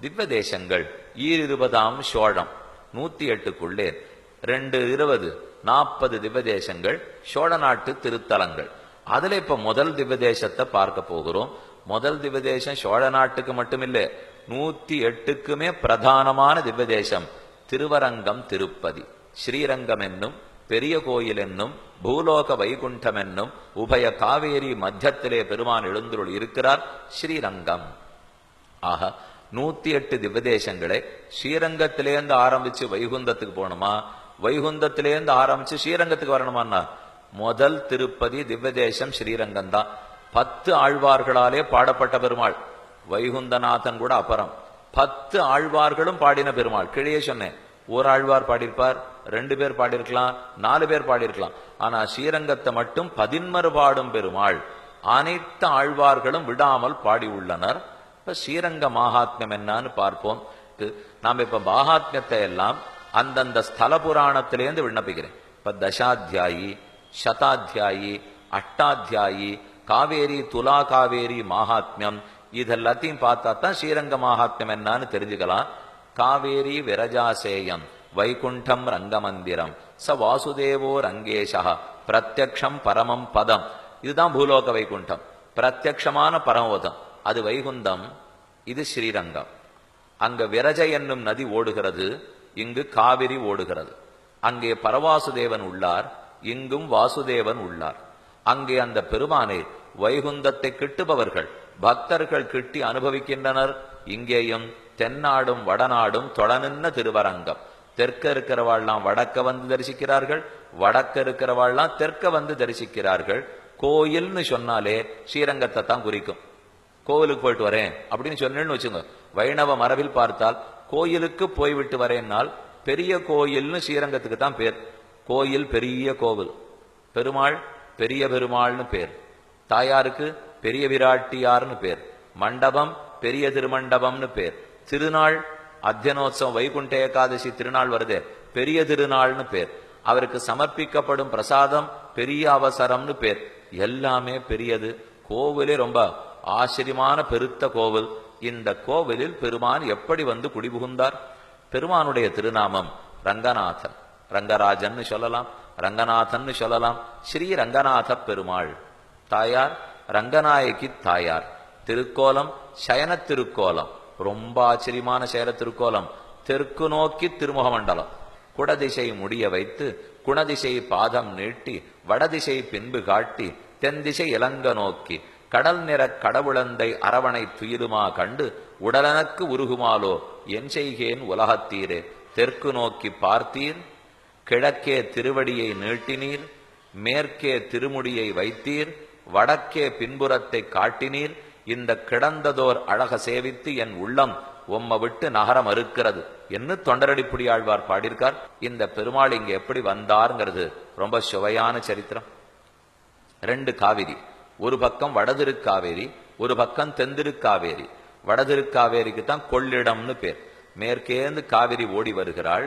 திவ்ய தேசங்கள் ஈரிருபதாம் சோழம். நூத்தி எட்டுக்குள்ளே ரெண்டு இருபது நாற்பது திவ்ய தேசங்கள் சோழ நாட்டு திருத்தலங்கள். அதுல இப்ப முதல் திவ்ய தேசத்தை பார்க்க போகிறோம். முதல் திவ்ய தேசம் சோழ நாட்டுக்கு மட்டுமில்லை நூத்தி எட்டுக்குமே பிரதானமான திவ்ய தேசம் திருவரங்கம் திருப்பதி. ஸ்ரீரங்கம் என்னும் பெரிய கோயில் என்னும் பூலோக வைகுண்டம் என்னும் உபய காவேரி மத்தியத்திலே பெருமான் எழுந்துருள் இருக்கிறார் ஸ்ரீரங்கம். ஆக நூத்தி எட்டு திவ்யதேசங்களே ஸ்ரீரங்கத்திலேருந்து ஆரம்பிச்சு வைகுந்தத்துக்கு போகணுமா? வைகுந்தத்திலேருந்து ஆரம்பிச்சு ஸ்ரீரங்கத்துக்கு வரணுமான்னா முதல் திருப்பதி திவ்யதேசம் ஸ்ரீரங்கம் தான் பத்து ஆழ்வார்களாலே பாடப்பட்ட பெருமாள். வைகுந்தநாதன் கூட அப்புறம். பத்து ஆழ்வார்களும் பாடின பெருமாள். கிழியே சொன்னேன். ஒரு ஆழ்வார் பாடியிருப்பார் ரெண்டு பேர் பாடியிருக்கலாம் நாலு பேர் பாடியிருக்கலாம். ஆனா ஸ்ரீரங்கத்தை மட்டும் பதின்மறு பாடும் பெருமாள். அனைத்து ஆழ்வார்களும் விடாமல் பாடி உள்ளனர் இப்ப ஸ்ரீரங்க மாகாத்மியம் என்னன்னு பார்ப்போம். நாம் இப்ப மாகாத்மியத்தை எல்லாம் அந்தந்த ஸ்தல புராணத்திலேருந்து விண்ணப்பிக்கிறேன். இப்ப தசாத்தியாயி சதாத்தியாயி அட்டாத்தியாயி காவேரி துலா காவேரி மாகாத்மியம் இதெல்லாத்தையும் பார்த்தா தான் ஸ்ரீரங்க மகாத்மியம் என்னன்னு தெரிஞ்சுக்கலாம். காவேரி விரஜாசேயம் வைகுண்டம் ரங்கமந்திரம் ச வாசுதேவோ ரங்கேஷா பிரத்யக்ஷம் பரமம் பதம். இதுதான் பூலோக வைகுண்டம். பிரத்யக்ஷமான பரமபதம். அது வைகுந்தம் இது ஸ்ரீரங்கம். அங்க விரஜ என்னும் நதி ஓடுகிறது இங்கு காவிரி ஓடுகிறது. அங்கே பரவாசுதேவன் உள்ளார் இங்கும் வாசுதேவன் உள்ளார். அங்கே அந்த பெருமானை வைகுந்தத்தை கிட்டுபவர்கள் பக்தர்கள் கிட்டி அனுபவிக்கின்றனர். இங்கேயும் தென்னாடும் வடநாடும் தொடனின்ன திருவரங்கம். தெற்க இருக்கிறவாள்லாம் வடக்க வந்து தரிசிக்கிறார்கள் வடக்க இருக்கிறவாள்லாம் தெற்க வந்து தரிசிக்கிறார்கள். கோயில்னு சொன்னாலே ஸ்ரீரங்கத்தை தான் குறிக்கும். கோவிலுக்கு போயிட்டு வரேன் அப்படின்னு சொன்னேன்னு வச்சுங்க வைணவ மரபில் பார்த்தால் கோயிலுக்கு போய்விட்டு வரேன்னால் பெரிய கோயில்னு ஸ்ரீரங்கத்துக்கு தான் பேர். கோயில் பெரிய கோவில். பெருமாள் பெரிய பெருமாள்னு பேர். தாயாருக்கு பெரிய விராட்டியார்னு பேர். மண்டபம் பெரிய திருமண்டபம்னு பேர். திருநாள் அத்தியனோத்சவம் வைகுண்ட ஏகாதசி திருநாள் வருதே பெரிய திருநாள்னு பேர். அவருக்கு சமர்ப்பிக்கப்படும் பிரசாதம் பெரிய அவசரம்னு பேர். எல்லாமே பெரியது. கோவிலே ரொம்ப ஆச்சரியமான பெருத்த கோவில். இந்த கோவிலில் பெருமான் எப்படி வந்து குடிபுகுந்தார்? பெருமானுடைய திருநாமம் ரங்கநாதன். ரங்கராஜன் சொல்லலாம் ரங்கநாதன் சொல்லலாம். ஸ்ரீ ரங்கநாத பெருமாள். தாயார் ரங்கநாயகி தாயார். திருக்கோலம் சயன திருக்கோலம். ரொம்ப ஆச்சரியமான சயன திருக்கோலம். தெற்கு நோக்கி திருமுக மண்டலம் குடதிசை முடிய வைத்து குணதிசை பாதம் நீட்டி வடதிசை பின்பு காட்டி தென் திசை இலங்க நோக்கி கடல் நிற கடவுளந்தை அரவணை துயிலுமா கண்டு உடலனக்கு உருகுமாலோ? என் செய்கேன் உலகத்தீரே தெற்கு நோக்கி பார்த்தீர். கிழக்கே திருவடியை நீட்டினீர். மேற்கே திருமுடியை வைத்தீர். வடக்கே பின்புறத்தை காட்டினீர். இந்த கிடந்ததோர் அழக சேவித்து என் உள்ளம் உம்ம விட்டு நகர மறுக்கிறது. என்று தொண்டரடிப்புடி ஆழ்வார் பாடியிருக்கார். இந்த பெருமாள் இங்க எப்படி வந்தாருங்கிறது. ரொம்ப சுவையான சரித்திரம். ரெண்டு காவிரி. ஒரு பக்கம் வடதிருக்காவேரி ஒரு பக்கம் தென்திருக்காவேரி வடதிருக்காவேரிக்கு தான் கொள்ளிடம்னு பேர். மேற்கேந்து காவிரி ஓடி வருகிறாள்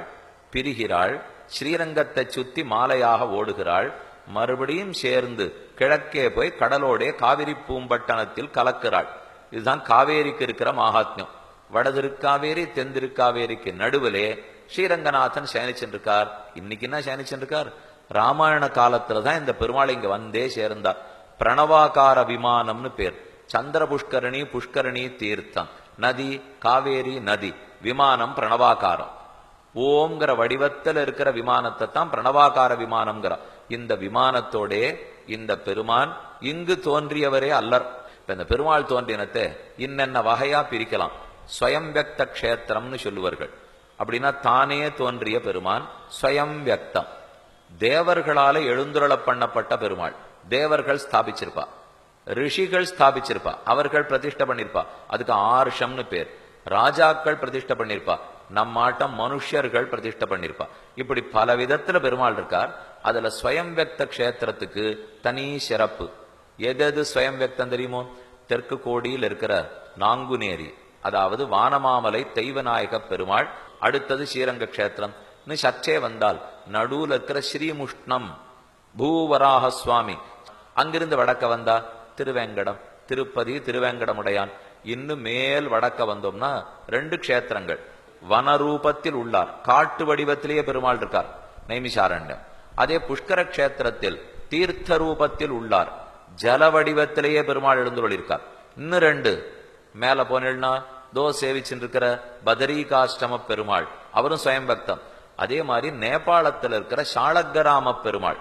பிரிகிறாள் ஸ்ரீரங்கத்தை சுத்தி மாலையாக ஓடுகிறாள். மறுபடியும் சேர்ந்து கிழக்கே போய் கடலோடே காவிரி பூம்பட்டணத்தில் கலக்கிறாள். இதுதான் காவேரிக்கு இருக்கிற மகாத்மியம். வடதிருக்காவேரி தென்திருக்காவேரிக்கு நடுவிலே ஸ்ரீரங்கநாதன் சயனிச்சிருக்கார் இன்னைக்கு என்ன சயனிச்சிருக்கார் ராமாயண காலத்துல தான் இந்த பெருமாள் இங்க வந்தே சேர்ந்தார். பிரணவாகார விமானம்னு பேர். சந்திர புஷ்கரணி புஷ்கரணி தீர்த்தம். நதி காவேரி நதி. விமானம் பிரணவாகாரம். ஓம்ங்கிற வடிவத்தில் இருக்கிற விமானத்தை தான் பிரணவாகார விமானம்ங்கிற. இந்த விமானத்தோடே இந்த பெருமான் இங்கு தோன்றியவரே அல்லர். இப்ப இந்த பெருமாள் தோன்றினத்தை இன்னென்ன வகையா பிரிக்கலாம்? ஸ்வயம் கஷேத்திரம்னு சொல்லுவார்கள். அப்படின்னா தானே தோன்றிய பெருமான் ஸ்வயம் வியக்தம். தேவர்களால எழுந்துருள பண்ணப்பட்ட பெருமாள். தேவர்கள் ஸ்தாபிச்சிருப்பா. ரிஷிகள் ஸ்தாபிச்சிருப்பா. அவர்கள் பிரதிஷ்டை பண்ணிருப்பா. அதுக்கு ஆர்ஷம்னு பேர். ராஜாக்கள் பிரதிஷ்டை பண்ணிருப்பா. நம்மாட்டம் மனுஷர்கள் பிரதிஷ்டை பண்ணிருப்பா. இப்படி பல விதத்துல பெருமாள் இருக்கார். அதுல ஸ்வயம் வெக்த கஷேத்திரத்துக்கு தனி சிறப்பு. எது ஸ்வயம் வெக்தம் தெரியுமோ? தெற்கு கோடியில் இருக்கிற நாங்குநேரி. அதாவது வானமாமலை தெய்வநாயக பெருமாள். அடுத்தது ஸ்ரீரங்க கஷேத்திரம். இன்னும் சர்ச்சே வந்தால் நடுவுல இருக்கிற ஸ்ரீமுஷ்ணம். பூவராக சுவாமி அங்கிருந்து வடக்க வந்தா திருவேங்கடம். திருப்பதி திருவேங்கடமுடையான். இன்னும் மேல் வடக்க வந்தோம்னா ரெண்டு க்ஷேத்திரங்கள். வனரூபத்தில் உள்ளார். காட்டு வடிவத்திலேயே பெருமாள் இருக்கார். நைமிஷாரண்யம். அதே புஷ்கர கஷேத்திரத்தில் தீர்த்த ரூபத்தில் உள்ளார். ஜல வடிவத்திலேயே பெருமாள் எழுந்துள்ளிருக்கார் இன்னும் ரெண்டு. மேல போனேன்னா தோ சேவிச்சுட்டு இருக்கிற பெருமாள். அவரும் சுயம் பக்தம் அதே மாதிரி நேபாளத்தில் இருக்கிற சாளக்கிராம பெருமாள்.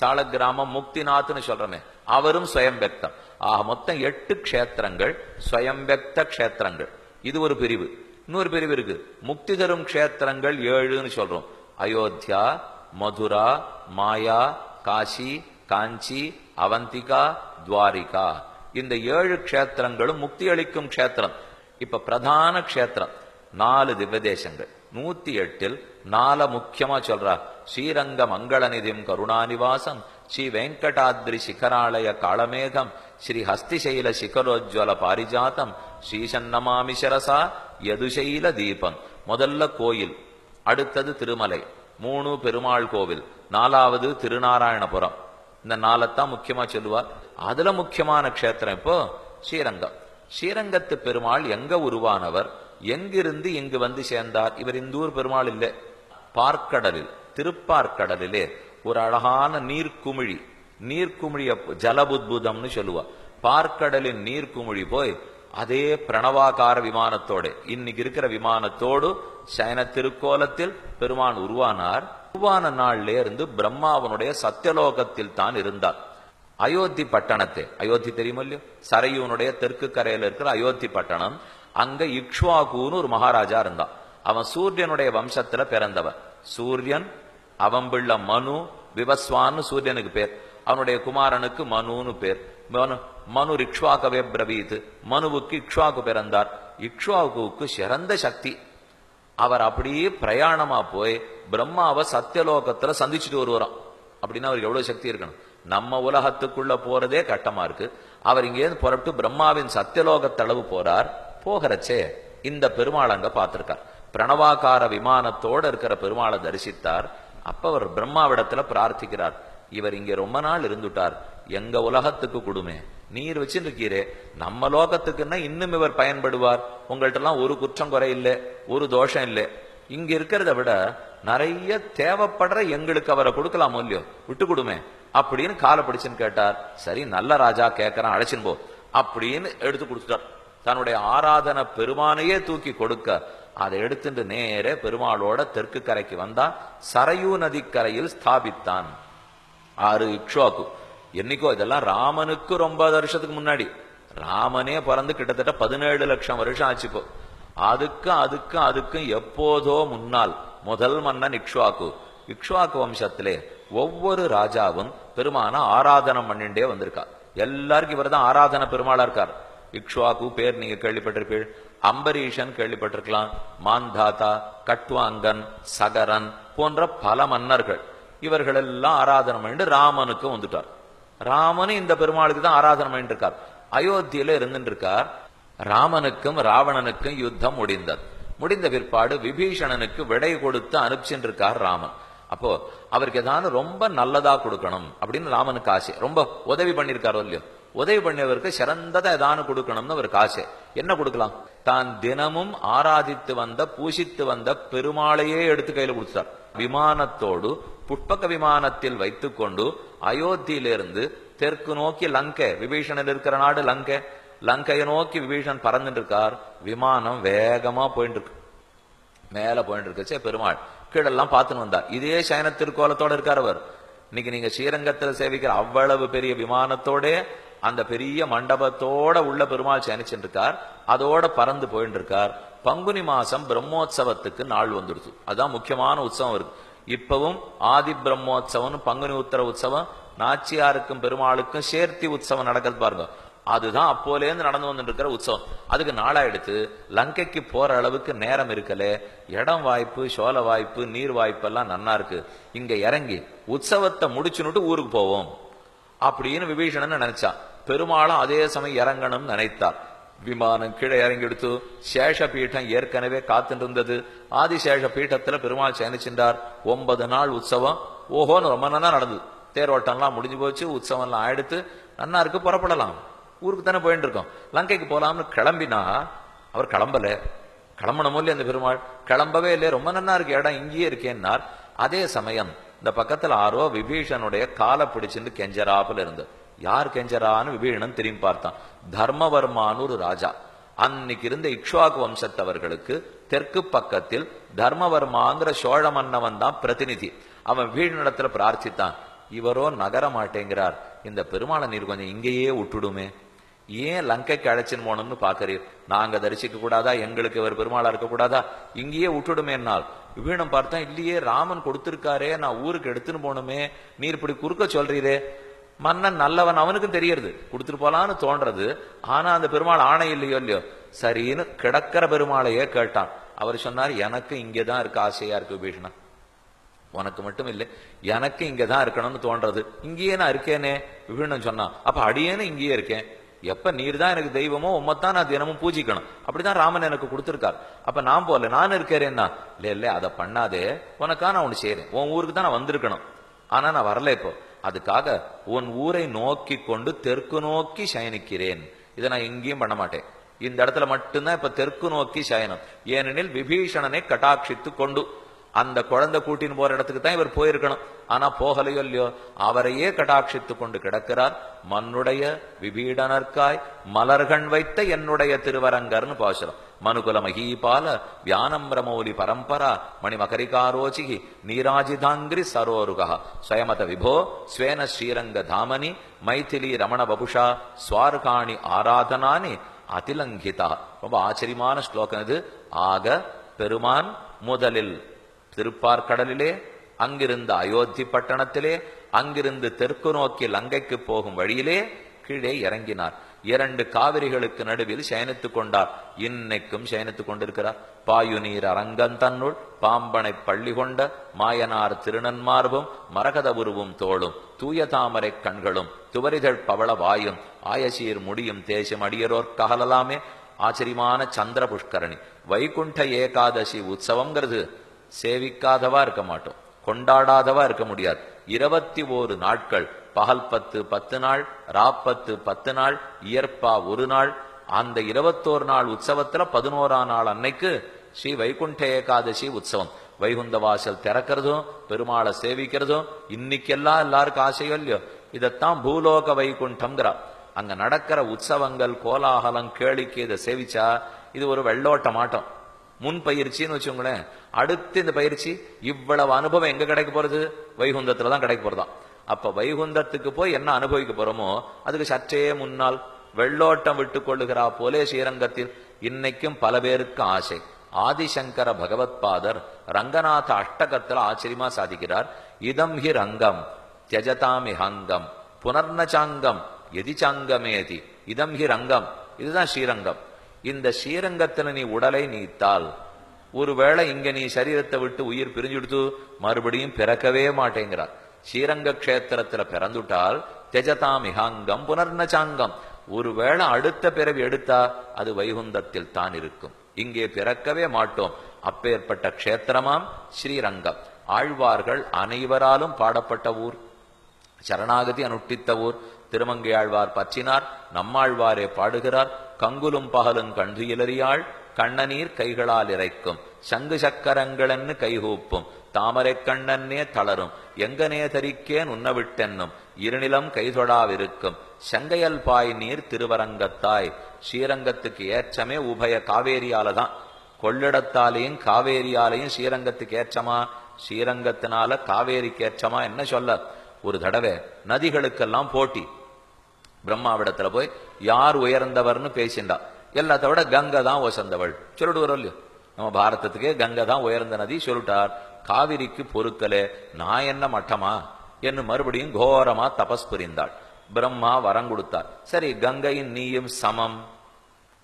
சாளக்கிராமம் முக்திநாத்னு சொல்றமே அவரும் சுயம்பெக்தம் ஆக மொத்தம் எட்டு க்ஷேத்திரங்கள் சுயம்பெக்த க்ஷேத்திரங்கள். இது ஒரு பிரிவு. இன்னொரு பிரிவு இருக்கு. முக்தி தரும் க்ஷேத்திரங்கள் ஏழுன்னு சொல்றோம். அயோத்தியா மதுரா மாயா காசி காஞ்சி அவந்திகா துவாரிகா. இந்த ஏழு க்ஷேத்திரங்களும் முக்தி அளிக்கும் க்ஷேத்திரம். இப்ப பிரதான க்ஷேத்திரம். நாலு திவ்யதேசங்கள். நூத்தி எட்டில் நால முக்கியமா சொல்றா. ஸ்ரீரங்க மங்களநிதிம் கருணாநிவாசம் ஸ்ரீ வெங்கடாத்ரி சிகராலய காளமேகம் ஸ்ரீ ஹஸ்திசைல சிகரோஜ்வல பாரிஜாத்தம் ஸ்ரீசன்னமாமி சரசா யதுசைல தீபம். முதல்ல கோயில் அடுத்தது திருமலை. மூணு பெருமாள் கோவில் நாலாவது திருநாராயணபுரம். இந்த நாளைத்தான் முக்கியமா சொல்லுவார் அதுல முக்கியமான க்ஷேத்திரம் இப்போ ஸ்ரீரங்கம். ஸ்ரீரங்கத்து பெருமாள் எங்க உருவானவர்? எங்கிருந்து இங்கு வந்து சேர்ந்தார்? இவர் இந்த ஊர் பெருமாள் இல்லை. பார்க்கடலில் திருப்பார்க்கடலிலே ஒரு அழகான நீர்க்குமிழி நீர்க்குமிழிய ஜலபுத்புதம்னு சொல்லுவா. பார்க்கடலின் நீர்க்குமிழி போய் அதே பிரணவாகார விமானத்தோட இன்னைக்கு இருக்கிற விமானத்தோடு சயன திருக்கோலத்தில் பெருமான் உருவானார். உருவான நாள்ல இருந்து பிரம்மாவனுடைய சத்தியலோகத்தில் தான் இருந்தார். அயோத்தி பட்டணத்தை அயோத்தி தெரியுமா இல்லையோ? சரையூனுடைய தெற்கு கரையில இருக்கிற அயோத்தி பட்டணம். அங்க இக்ஷ்வாகுன்னு ஒரு மகாராஜா இருந்தான் அவன் சூரியனுடைய வம்சத்துல பிறந்தவன். சூரியன் அவன் மனு விவஸ்வான்னு சூரியனுக்கு பேர். அவனுடைய குமாரனுக்கு மனுன்னு பேர். மனு மனு ரிக்ஷ்வாகவே பிரவீத். மனுவுக்கு இக்ஷ்வாக்கு பிறந்தார். இக்ஷ்வாகுவுக்கு சிறந்த சக்தி. அவர் அப்படியே பிரயாணமா போய் பிரம்மாவை சத்தியலோகத்துல சந்திச்சுட்டு வருவாராம். அப்படின்னா அவருக்கு எவ்வளவு சக்தி இருக்கணும்? நம்ம உலகத்துக்குள்ள போறதே கட்டமா இருக்கு. அவர் இங்கேருந்து புறப்பட்டு பிரம்மாவின் சத்தியலோகத்தளவு போறார். போகிறச்சே இந்த பெருமாள் அங்க பார்த்திருக்கார். பிரணவாகார விமானத்தோட இருக்கிற பெருமாளை தரிசித்தார். அப்ப அவர் பிரம்மாவிடத்துல பிரார்த்திக்கிறார். இவர் இங்க ரொம்ப நாள் இருந்துட்டார். எங்க உலகத்துக்கு கொடுமே. நீர் வச்சுருக்கீரே நம்ம லோகத்துக்குன்னா இன்னும் இவர் பயன்படுவார். உங்கள்ட்ட எல்லாம் ஒரு குற்றம் குறை இல்லை ஒரு தோஷம் இல்லை. இங்க இருக்கிறத விட நிறைய தேவைப்படுற எங்களுக்கு அவரை கொடுக்கலாமோ இல்லையோ? விட்டு கொடுமே. அப்படின்னு காலை பிடிச்சுன்னு கேட்டார். சரி நல்ல ராஜா கேட்கறான் அழைச்சின்னு போ. அப்படின்னு எடுத்து கொடுத்துட்டார். தன்னுடைய ஆராதன பெருமானையே தூக்கி கொடுக்க அதை எடுத்துட்டு நேரே பெருமாளோட தெற்கு கரைக்கு வந்தா சரையூ நதிக்கரையில் ஸ்தாபித்தான். ஆறு இக்ஷோக்கு. என்னைக்கோ இதெல்லாம் ராமனுக்கு ரொம்ப வருஷத்துக்கு முன்னாடி. ராமனே பிறந்து கிட்டத்தட்ட பதினேழு லட்சம் வருஷம் ஆச்சுப்போ அதுக்கும் அதுக்கும் அதுக்கும் எப்போதோ முன்னால் முதல் மன்னன் இக்ஷுவாக்கு இக்ஷுவாக்கு வம்சத்திலே ஒவ்வொரு ராஜாவும் பெருமான ஆராதனம் பண்ணிண்டே வந்திருக்கா. எல்லாருக்கும் இவர் தான் ஆராதன பெருமாளா இருக்கார். இக்ஷ்வாக்கு பேர் நீங்க கேள்விப்பட்டிருப்பீள் அம்பரீஷன் கேள்விப்பட்டிருக்கலாம். மாந்தாதா கட்வாங்கன் சகரன் போன்ற பல மன்னர்கள். இவர்கள் எல்லாம் ஆராதனை பண்ணிட்டு ராமனுக்கு வந்துட்டார். ராமனும் இந்த பெருமாளுக்கு தான் ஆராதனை பண்ணிட்டு இருக்கார் அயோத்தியில இருந்துட்டு இருக்கார் ராமனுக்கும் ராவணனுக்கும் யுத்தம் முடிந்தது. முடிந்த பிற்பாடு விபீஷணனுக்கு விடை கொடுத்து அனுப்பிச்சுட்டு இருக்கார் ராமன். அப்போ அவருக்கு ஏதாவது ரொம்ப நல்லதா கொடுக்கணும் அப்படின்னு ராமனுக்கு ஆசை. ரொம்ப உதவி பண்ணியிருக்காரோ இல்லையோ? உதவி பண்ணியவருக்கு சிறந்ததை எதானு கொடுக்கணும்னு அவருக்கு ஆசை என்ன கொடுக்கலாம்? தான் தினமும் ஆராதித்து வந்த பூசித்து வந்த பெருமாளையே எடுத்து கையில கொடுத்தார் விமானத்தோடு புட்பக்க விமானத்தில் வைத்துக்கொண்டு அயோத்தியிலிருந்து தெற்கு நோக்கி லங்கை விபீஷணன் இருக்கிற நாடு லங்கை. லங்கையை நோக்கி விபீஷன் பறந்துட்டு இருக்கார் விமானம் வேகமா போயிட்டு இருக்கு மேல போயிட்டு இருக்கச்சே பெருமாள். கீழெல்லாம் பார்த்துன்னு வந்தார். இதே சயன திருக்கோலத்தோட இருக்கார் அவர். இன்னைக்கு நீங்க ஸ்ரீரங்கத்துல சேவிக்கிற அவ்வளவு பெரிய விமானத்தோட அந்த பெரிய மண்டபத்தோட உள்ள பெருமாள் சயனிச்சுட்டு இருக்கார் அதோட பறந்து போயிட்டு இருக்கார் பங்குனி மாசம் பிரம்மோத்சவத்துக்கு நாள் வந்துடுச்சு அதான் முக்கியமான உற்சவம் இருக்கு. இப்பவும் ஆதி பிரம்மோத்சவம் பங்குனி உத்தர உற்சவம் நாச்சியாருக்கும் பெருமாளுக்கும் சேர்த்தி உற்சவம் நடக்கிறது பாருங்க. அதுதான் அப்போலேருந்து நடந்து வந்துட்டு இருக்கிற உற்சவம். அதுக்கு நாளாயிடுத்து லங்கைக்கு போற அளவுக்கு நேரம் இருக்கல. இடம் வாய்ப்பு சோழ வாய்ப்பு நீர் வாய்ப்பு எல்லாம் நன்னா இருக்கு. இங்க இறங்கி உற்சவத்தை முடிச்சுனுட்டு ஊருக்கு போவோம். அப்படின்னு விபீஷணன் நினைச்சான். பெருமாளும் அதே சமயம் இறங்கணும்னு நினைத்தார். விமானம் கீழே இறங்கி எடுத்து சேஷ பீடம் ஏற்கனவே காத்துட்டு இருந்தது ஆதிசேஷ பீட்டத்துல பெருமாள் சேனிச்சின்றார் ஒன்பது நாள் உற்சவம். ஓஹோன்னு ரொம்ப நல்லா நடந்தது. தேரோட்டம்லாம் முடிஞ்சு போச்சு. உற்சவம் எல்லாம் ஆயிடுத்து நன்னா இருக்கு புறப்படலாம். ஊருக்கு தானே போயிட்டு இருக்கோம். லங்கைக்கு போலாம்னு கிளம்பினா அவர் கிளம்பல. கிளம்பணுமோ இல்லையா அந்த பெருமாள். கிளம்பவே இல்லையே. ரொம்ப நன்னா இருக்கு இடம் இங்கேயே இருக்கேன்னார். அதே சமயம் இந்த பக்கத்துல ஆரோ விபீஷனுடைய காலை பிடிச்சிருந்து கெஞ்சராப்புல இருந்து. யார் கெஞ்சரான்னு விபீஷணன் திரும்பி பார்த்தான். தர்மவர்மான்னு ஒரு ராஜா. அன்னைக்கு இருந்த இக்ஷ்வாகு வம்சத்தவர்களுக்கு தெற்கு பக்கத்தில் தர்மவர்மாங்கிற சோழ மன்னவன் தான் பிரதிநிதி. அவன் வீழ்நிலத்துல பிரார்த்தித்தான். இவரோ நகர மாட்டேங்கிறார். இந்த பெருமாளை நீர் கொஞ்சம் இங்கேயே விட்டுடுமே. ஏன் லங்கைக்கு அழைச்சின்னு போனோம்னு பாக்குறீர் நாங்க தரிசிக்க கூடாதா? எங்களுக்கு இவர் பெருமாளா இருக்க கூடாதா? இங்கேயே விட்டுடுமே விபீனம் விபீடம் பார்த்தா இல்லையே ராமன் கொடுத்திருக்காரே நான் ஊருக்கு எடுத்துன்னு போகணுமே நீர் இப்படி குறுக்க சொல்றீரே. மன்னன் நல்லவன் அவனுக்கும் தெரியறது. கொடுத்துட்டு போலான்னு தோன்றது. ஆனா அந்த பெருமாள் ஆணை இல்லையோ இல்லையோ? சரின்னு கிடக்கிற பெருமாளையே கேட்டான். அவர் சொன்னார் எனக்கு இங்கேதான் இருக்க ஆசையா இருக்கு விபீஷணா. உனக்கு மட்டும் இல்லை எனக்கு இங்கதான் இருக்கணும்னு தோன்றது. இங்கேயே நான் இருக்கேனே விபீஷணன் சொன்னான். அப்ப அடியேன்னு இங்கேயே இருக்கேன். எப்ப நீர் தான் எனக்கு தெய்வமோ உம்மத்தான் நான் தினமும் பூஜிக்கணும். அப்படிதான் ராமன் எனக்கு கொடுத்துருக்கார். அப்ப நான் போல நான் இருக்கிறேன்னா இல்ல இல்ல அதை பண்ணாதே. உனக்கா நான் ஒண்ணு செய்யறேன் உன் ஊருக்கு தான் நான் வந்திருக்கணும். ஆனா நான் வரல இப்போ. அதுக்காக உன் ஊரை நோக்கி கொண்டு தெற்கு நோக்கி சயனிக்கிறேன். இதை நான் எங்கேயும் பண்ண மாட்டேன். இந்த இடத்துல மட்டும்தான் இப்ப தெற்கு நோக்கி சயனம். ஏனெனில் விபீஷணனை கட்டாட்சித்து கொண்டு அந்த குழந்தை கூட்டின்னு போற இடத்துக்கு தான் இவர் போயிருக்கணும். ஆனா போகலையோ இல்லையோ அவரையே கடாட்சித்து கொண்டு கிடக்கிறார். மண்ணுடைய விபீடனர்க்காய் மலர்கண் வைத்த என்னுடைய திருவரங்கர்னு பாசுரம். மனுகுல மகீபால வியானம்பிரமௌலி பரம்பரா மணிமகரிகாரோச்சிகி நீராஜிதாங்கிரி சரோருகா. ஸ்வயமத விபோ ஸ்வேன ஸ்ரீரங்க தாமனி மைथिली ரமண பபுஷா ஸ்வார்காணி ஆராதனானி அதிலங்கிதா. ரொம்ப ஆச்சரியமான ஸ்லோகம் இது. ஆக பெருமான் முதலில் திருப்பார்கடலிலே அங்கிருந்து அயோத்தி பட்டணத்திலே அங்கிருந்து தெற்கு நோக்கி லங்கைக்கு போகும் வழியிலே கீழே இறங்கினார். இரண்டு காவிரிகளுக்கு நடுவில் சயனித்துக் கொண்டார். இன்னைக்கும் சயனித்துக் கொண்டிருக்கிறார். பாயுநீர் அரங்கன் தன்னுள் பாம்பனை பள்ளி கொண்ட மாயனார் திருநன்மார்பும் மரகத உருவும் தோளும் தூய தாமரை கண்களும் துவரிதழ் பவள வாயும் ஆயசீர் முடியும் தேசம் அடியரோர் ககலலாமே ஆச்சரியமான சந்திர புஷ்கரணி வைகுண்ட ஏகாதசி உற்சவங்கிறது சேவிக்காதவா இருக்க மாட்டோம். கொண்டாடாதவா இருக்க முடியாது. இருபத்தி ஓரு நாட்கள் பகல் பத்து பத்து நாள் ராப்பத்து பத்து நாள் இயற்பா ஒரு நாள். அந்த இருபத்தோரு நாள் உற்சவத்துல பதினோராம் நாள் அன்னைக்கு ஸ்ரீ வைகுண்ட ஏகாதசி உற்சவம். வைகுந்த வாசல் திறக்கிறதும் பெருமாளை சேவிக்கிறதும் இன்னைக்கெல்லாம் எல்லாருக்கும் ஆசையோ இல்லையோ? இதைத்தான் பூலோக வைகுண்டம்ங்கிறா. அங்க நடக்கிற உற்சவங்கள் கோலாகலம் கேளிக்கை இதை சேவிச்சா இது ஒரு வெள்ளோட்ட மாட்டம். முன் பயிற்சின்னு வச்சுங்களேன் அடுத்து இந்த பயிற்சி இவ்வளவு அனுபவம் எங்க கிடைக்க போறது? வைகுந்தத்துல தான் கிடைக்க போறதாம். அப்ப வைகுந்தத்துக்கு போய் என்ன அனுபவிக்க போறோமோ அதுக்கு சற்றே முன்னால் வெள்ளோட்டம் விட்டு கொள்ளுகிறா போலே ஸ்ரீரங்கத்தில் இன்னைக்கும் பல பேருக்கு ஆசை. ஆதிசங்கர பகவத்பாதர் ரங்கநாத அஷ்டகத்துல ஆச்சரியமா சாதிக்கிறார். இதம் ஹி ரங்கம் தியஜதாமி ஹங்கம் புனர்னச்சாங்கம் எதிச்சாங்கமேதி இதம் ஹி ரங்கம். இதுதான் ஸ்ரீரங்கம். இந்த ஸ்ரீரங்கத்தில் நீ உடலை நீத்தால் ஒருவேளை இங்க நீ சரீரத்தை விட்டு உயிர் பிரிஞ்சுடுத்து மறுபடியும் பிறக்கவே மாட்டேங்கிறார். ஸ்ரீரங்க கஷேத்திரத்துல பிறந்துட்டால் தெஜதாமிகாங்கம் இகாங்கம் ஒருவேளை அடுத்த பிறவி எடுத்தா அது வைகுந்தத்தில் தான் இருக்கும். இங்கே பிறக்கவே மாட்டோம். அப்பேற்பட்ட க்ஷேத்திரமாம் ஸ்ரீரங்கம். ஆழ்வார்கள் அனைவராலும் பாடப்பட்ட ஊர். சரணாகதி அனுஷ்டித்த ஊர். திருமங்கையாழ்வார் பற்றினார். நம்மாழ்வாரே பாடுகிறார். கங்குலும் பகலும் கன்றுயிலறியாள் கண்ணநீர் கைகளால் இறைக்கும். சங்கு சக்கரங்களென்னு கைகூப்பும். தாமரை கண்ணன்னே தளரும். எங்கனே தரிக்கேன் உண்ணவிட்டென்னும். இருநிலம் கைதொடாவிருக்கும். செங்கையல் பாய் நீர் திருவரங்கத்தாய். ஸ்ரீரங்கத்துக்கு ஏற்றமே உபய காவேரியால தான் கொள்ளிடத்தாலையும் காவேரியாலையும் ஸ்ரீரங்கத்துக்கு ஏற்றமா? ஸ்ரீரங்கத்தினால காவேரிக்கு ஏற்றமா? என்ன சொல்ல? ஒரு தடவை நதிகளுக்கெல்லாம் போட்டி. பிரம்மாவிடத்துல போய் யார் உயர்ந்தவர்னு பேசிண்டா? எல்லாத்த விட கங்கை தான் ஒசந்தவள் சொல்லிட்டு இல்லையோ? நம்ம பாரதத்துக்கே கங்கை தான் உயர்ந்த நதி சொல்லிட்டார். காவிரிக்கு பொறுக்கலே நான் என்ன மட்டமா? என்று மறுபடியும் கோரமா தபஸ் புரிந்தாள். பிரம்மா வரம் கொடுத்தார். சரி கங்கையின் நீயும் சமம்.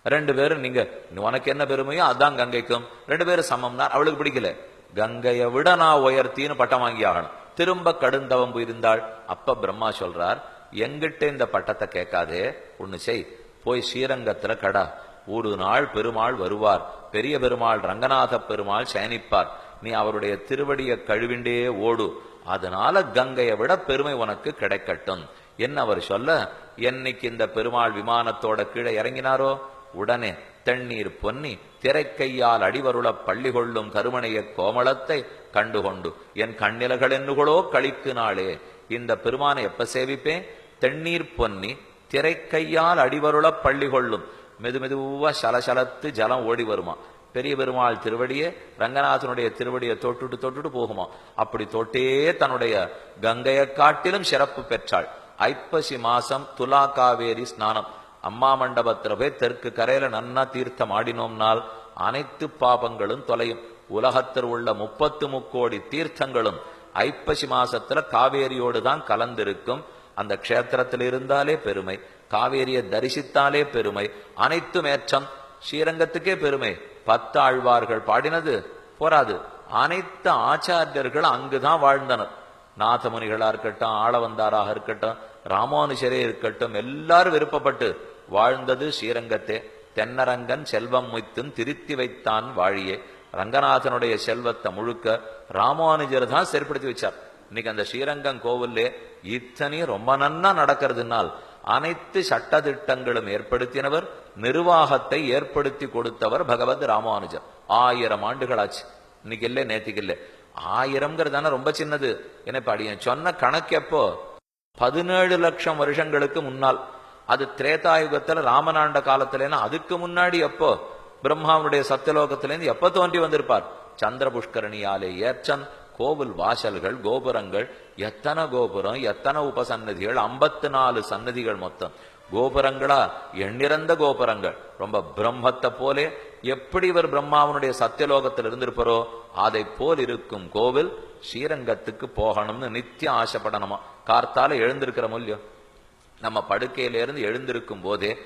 ரெண்டு பேரும் நீங்க உனக்கு என்ன பெருமையோ அதான் கங்கைக்கும். ரெண்டு பேரும் சமம்னா அவளுக்கு பிடிக்கல. கங்கையை விட நான் உயர்த்தின்னு பட்டம் வாங்கி ஆகணும் திரும்ப கடுந்தவம் இருந்தாள் அப்ப பிரம்மா சொல்றார் எங்கிட்ட இந்த பட்டத்தை கேட்காதே. ஒண்ணு செய். போய் ஸ்ரீரங்கத்துல கடா. ஒரு நாள் பெருமாள் வருவார். பெரிய பெருமாள் ரங்கநாத பெருமாள் சயனிப்பார். நீ அவருடைய திருவடியை கழுவிண்டே ஓடு. அதனால கங்கையை விட பெருமை உனக்கு கிடைக்கட்டும். என்ன அவர் சொல்ல? என்னைக்கு இந்த பெருமாள் விமானத்தோட கீழே இறங்கினாரோ? உடனே தென்னீர் பொன்னி திரைக்கையால் அடிவருளப் பள்ளி கொள்ளும் கருமணைய கோமளத்தை கண்டுகொண்டு என் கண்ணிலகள் என்னுகளோ கழிக்கு நாளே. இந்த பெருமானை எப்ப சேவிப்பேன்? தென்னீர் பொன்னி திரைக்கையால் அடிவருளப் பள்ளி கொள்ளும். மெது மெதுவா சலசலத்து ஜலம் ஓடி வருமா. பெரிய பெருமாள் திருவடியே ரங்கநாதனுடைய திருவடியை தொட்டுட்டு தொட்டுட்டு போகுமா. அப்படி தொட்டே தன்னுடைய கங்கையை காட்டிலும் சிறப்பு பெற்றாள். ஐப்பசி மாசம் துலா காவேரி ஸ்நானம். அம்மா மண்டபத்தில் போய் தெற்கு கரையில நன்னா தீர்த்தம் ஆடினோம்னால் அனைத்து பாபங்களும் தொலையும். உலகத்தில் உள்ள முப்பத்து முக்கோடி தீர்த்தங்களும் ஐப்பசி மாசத்துல காவேரியோடு தான் கலந்திருக்கும். அந்த க்ஷேத்திரத்தில் இருந்தாலே பெருமை காவேரியை தரிசித்தாலே பெருமை அனைத்து மேற்றம் ஸ்ரீரங்கத்துக்கே பெருமை. பத்து ஆழ்வார்கள் பாடினது போராது. அனைத்து ஆச்சாரியர்கள் அங்குதான் வாழ்ந்தனர். நாதமுனிகளா இருக்கட்டும் ஆளவந்தாராக இருக்கட்டும் ராமானுஜரே இருக்கட்டும் எல்லாரும் விருப்பப்பட்டு வாழ்ந்தது ஸ்ரீரங்கத்தே. தென்னரங்கன் செல்வம் முய்த்தும் திருத்தி வைத்தான் வாழியே. ரங்கநாதனுடைய செல்வத்தை முழுக்க ராமானுஜர் தான் செயற்படுத்தி வச்சார். இன்னைக்கு அந்த ஸ்ரீரங்கம் கோவில்ல இத்தனையும் ரொம்ப நன்னா நடக்கிறதுனால் அனைத்து சட்டதிட்டங்களும் ஏற்படுத்தினவர் நிர்வாகத்தை ஏற்படுத்தி கொடுத்தவர் பகவத் ராமானுஜர். ஆயிரம் ஆண்டுகள் ஆச்சு இன்னைக்கு இல்லை நேத்திக்கு இல்லை. ஆயிரம்ங்கிறதான ரொம்ப சின்னது. என்ன பாடியன் சொன்ன கணக்கு எப்போ? பதினேழு லட்சம் வருஷங்களுக்கு முன்னால். அது திரேதாயுகத்துல ராமநாண்ட காலத்துல அதுக்கு முன்னாடி எப்போ? பிரம்மாவுடைய சத்தியலோகத்திலேருந்து எப்ப தோன்றி வந்திருப்பார்? சந்திர புஷ்கரணியாலே ஏற்றன் கோவில் வாசல்கள் கோபுரங்கள் எத்தனை கோபுரம் எத்தனை உபசன்னதிகள் ஐம்பத்தி நாலு சன்னதிகள் மொத்தம். கோபுரங்களா? எண்ணிறந்த கோபுரங்கள். ரொம்ப பிரம்மத்தை போலே எப்படி இவர் பிரம்மாவனுடைய சத்தியலோகத்தில் இருந்திருப்பாரோ அதை போல் இருக்கும் கோவில் ஸ்ரீரங்கத்துக்கு போகணும்னு நித்தியம் ஆசைப்படணுமா? கார்த்தால எழுந்திருக்கிற மூல்யம். நம்ம படுக்கையிலிருந்து எழுந்திருக்கும் போதே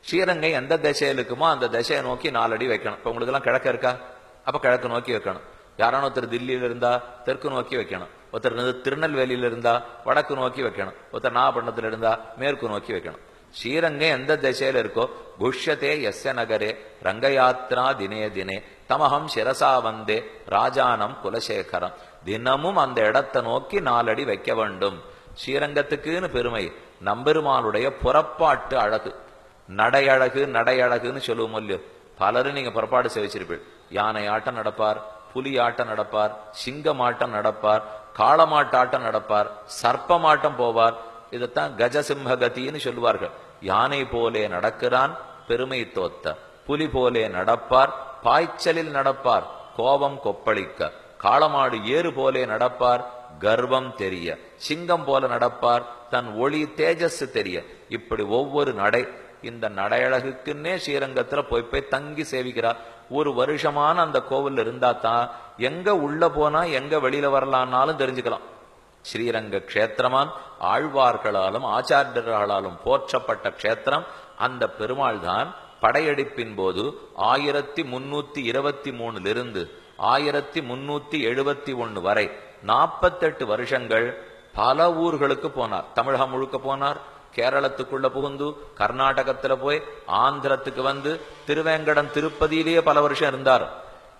ஸ்ரீரங்கம் எந்த திசையில் இருக்குமோ அந்த திசையை நோக்கி நாலடி வைக்கணும். இப்போ உங்களுக்கு எல்லாம் கிழக்க இருக்கா? அப்ப கிழக்கு நோக்கி வைக்கணும். யாரான ஒருத்தர் தில்லியில இருந்தா தெற்கு நோக்கி வைக்கணும். ஒருத்தர் இருந்து திருநெல்வேலியில இருந்தா வடக்கு நோக்கி வைக்கணும். ஒருத்தர் நாகப்பட்டினத்தில் இருந்தா மேற்கு நோக்கி வைக்கணும். ஸ்ரீரங்கம் எந்த திசையில இருக்கோ குஷ்யத்தே எஸ்ய நகரே ரங்கயாத்ரா தினே தினே தமகம் சிரசா வந்தே ராஜானம் குலசேகரம். தினமும் அந்த இடத்தை நோக்கி நாலடி வைக்க வேண்டும். ஸ்ரீரங்கத்துக்குன்னு பெருமை. நம்பெருமானுடைய புறப்பாட்டு அழகு. நடையழகு நடையழகுன்னு சொல்லுவோம் இல்லையோ? பலரும் நீங்க புறப்பாடு சேவிச்சிருப்பீள் யானை ஆட்டம் நடப்பார் புலி ஆட்டம் நடப்பார் சிங்கமாட்டம் நடப்பார் காளமாட்டாட்டம் நடப்பார் சர்ப்பமாட்டம் போவார். இதைத்தான் கஜசிம்ஹகத்தின்னு சொல்லுவார்கள். யானை போலே நடக்கிறான் பெருமை தோத்த. புலி போலே நடப்பார் பாய்ச்சலில் நடப்பார் கோபம் கொப்பளிக்க. காளமாடு ஏறு போலே நடப்பார் கர்வம் தெரிய. சிங்கம் போல நடப்பார் தன் ஒளி தேஜஸ் தெரிய. இப்படி ஒவ்வொரு நடை இந்த நடையழகுக்குன்னே ஸ்ரீரங்கத்துல போய் போய் தங்கி சேவிக்கிறார். ஒரு வருஷமான அந்த கோவில் இருந்தா தான் எங்க உள்ள போனா எங்க வெளியில வரலான்னாலும் தெரிஞ்சுக்கலாம். ஸ்ரீரங்க க்ஷேத்திரமான் ஆழ்வார்களாலும் ஆச்சாரியர்களாலும் போற்றப்பட்ட க்ஷேத்திரம் அந்த பெருமாள் தான். படையெடுப்பின் போது ஆயிரத்தி முன்னூத்தி இருபத்தி மூணுலிருந்து ஆயிரத்தி முன்னூத்தி எழுபத்தி ஒன்னு வரை நாற்பத்தெட்டு வருஷங்கள் பல ஊர்களுக்கு போனார். தமிழகம் முழுக்க போனார். கேரளத்துக்குள்ள புகுந்து கர்நாடகத்துல போய் ஆந்திரத்துக்கு வந்து திருவேங்கடம் திருப்பதியிலேயே பல வருஷம் இருந்தார்.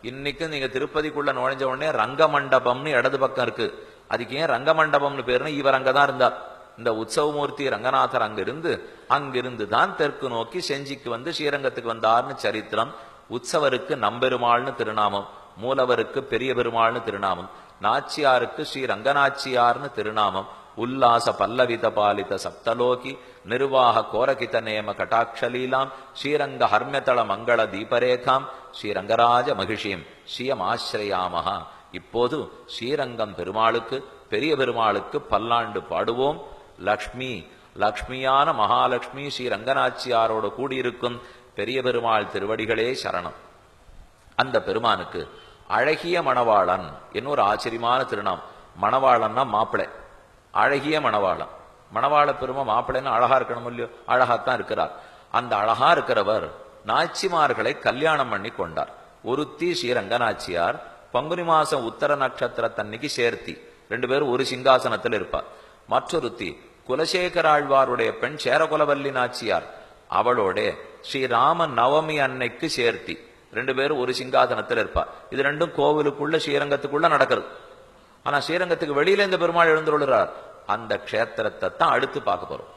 இன்னைக்கு நீங்க திருப்பதிக்குள்ள நுழைஞ்ச உடனே ரங்கமண்டபம்னு இடது பக்கம் இருக்கு. அதுக்கு ஏன் ரங்கமண்டபம்னு பேருனா இவர் அங்கதான் இருந்தார். இந்த உற்சவமூர்த்தி ரங்கநாதர் அங்கிருந்து அங்கிருந்து தான் தெற்கு நோக்கி செஞ்சிக்கு வந்து ஸ்ரீரங்கத்துக்கு வந்தார்னு சரித்திரம். உற்சவருக்கு நம்பெருமாள்னு திருநாமம் மூலவருக்கு பெரிய பெருமாள்னு திருநாமம் நாச்சியாருக்கு ஸ்ரீ ரங்கநாச்சியார்னு திருநாமம் உல்லாச பல்லவித பாலித சப்தலோகி நிர்வாக கோரகித நேம கட்டாட்சலீலாம் ஸ்ரீரங்க ஹர்மியதள மங்கள தீபரேகாம் ஸ்ரீரங்கராஜ மகிஷியும் ஸ்ரீயம் ஆசிரயாமஹா இப்போது ஸ்ரீரங்கம் பெருமாளுக்கு பெரிய பெருமாளுக்கு பல்லாண்டு பாடுவோம். லக்ஷ்மி லக்ஷ்மியான மகாலட்சுமி ஸ்ரீ ரங்கநாச்சியாரோடு கூடியிருக்கும் பெரிய பெருமாள் திருவடிகளே சரணம். அந்த பெருமானுக்கு அழகிய மணவாளன் என்னொரு ஆச்சரியமான திருநாம். மணவாளன்னா மாப்பிள்ளை. அழகிய மணவாளம் மணவாள பெருமை மாப்பிள்ளைன்னு அழகா இருக்கணும் இல்லையோ? அழகாத்தான் இருக்கிறார். அந்த அழகா இருக்கிறவர் நாச்சிமார்களை கல்யாணம் பண்ணி கொண்டார். ஒருத்தி ஸ்ரீரங்க நாச்சியார் பங்குனி மாசம் உத்தர நட்சத்திரத்தன்னைக்கு சேர்த்தி. ரெண்டு பேரும் ஒரு சிங்காசனத்தில் இருப்பார். மற்றொருத்தி குலசேகர ஆழ்வாருடைய பெண் சேரகுலவல்லி நாச்சியார். அவளோட ஸ்ரீராம நவமி அன்னைக்கு சேர்த்தி. ரெண்டு பேரும் ஒரு சிங்காசனத்தில் இருப்பார். இது ரெண்டும் கோவிலுக்குள்ள ஸ்ரீரங்கத்துக்குள்ள நடக்கிறது. ஆனா ஸ்ரீரங்கத்துக்கு வெளியில இந்த பெருமாள் எழுந்துள்ளார் அந்த க்ஷேத்திரத்தை தான் அடுத்து பார்க்க போறோம்.